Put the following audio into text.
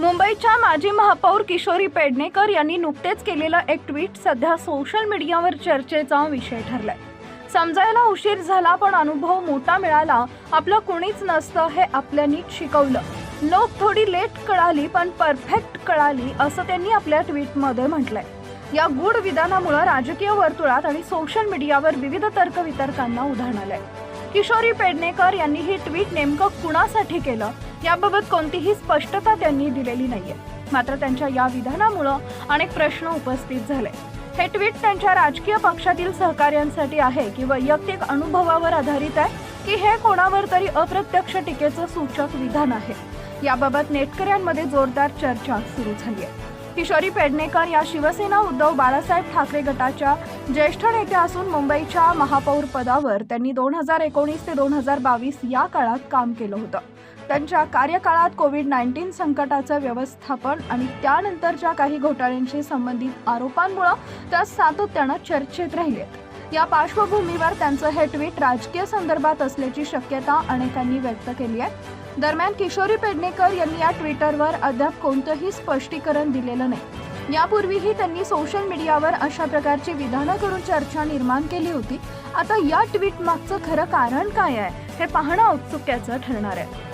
मुंबईच्या माजी महापौर किशोरी पेडणेकर यांनी नुकतेच केलेलं एक ट्विट सध्या सोशल मीडियावर चर्चेचा विषय ठरलाय. समजायला उशीर झाला पण अनुभव मोठा मिळाला. आपलं कुणीच नसतं हे आपल्यानी शिकवलं. लोक थोडी लेट कळाली पण परफेक्ट कळाली असं त्यांनी आपल्या ट्विटमध्ये म्हटलंय. या गूढ विधानामुळे राजकीय वर्तुळात आणि सोशल मीडियावर विविध तर्कवितर्कांना उधाण आलंय. किशोरी पेडणेकर यांनी ही ट्विट नेमकं कुणासाठी केलं? याबाबत कोणतीही स्पष्टता त्यांनी दिलेली नाहीये. मात्र त्यांच्या या विधानामुळं अनेक प्रश्न उपस्थित झाले. हे ट्विट त्यांच्या राजकीय पक्षातील सहकार्यांसाठी आहे की वैयक्तिक अनुभवावर आधारित आहे की हे कोणावर तरी अप्रत्यक्ष टीकेचं सूचक विधान आहे. याबाबत नेटकऱ्यांमध्ये जोरदार चर्चा सुरू झाली आहे किशोरी पेडणेकर या शिवसेना उद्धव बाळासाहेब ठाकरे गटाच्या ज्येष्ठ नेत्या असून मुंबईच्या महापौर पदावर त्यांनी दोन हजार एकोणीस ते दोन हजार बावीस या काळात काम केलं होतं. त्यांच्या कार्यकाळात कोविड नाईन्टीन संकटाचं व्यवस्थापन आणि त्यानंतरच्या काही घोटाळ्यांशी संबंधित आरोपांमुळं त्या सातत्यानं चर्चेत राहिले या पार्श्वभूमीवर त्यांचं हे ट्विट राजकीय संदर्भात असल्याची शक्यता अनेकांनी व्यक्त केली आहे. दरम्यान किशोरी पेडणेकर यांनी या ट्विटरवर अद्याप कोणतंही स्पष्टीकरण दिलेलं नाही. यापूर्वीही त्यांनी सोशल मीडियावर अशा प्रकारची विधानं करून चर्चा निर्माण केली होती. आता या ट्विट मागचं खरं कारण काय आहे हे पाहणं औत्सुक्याचं ठरणार आहे.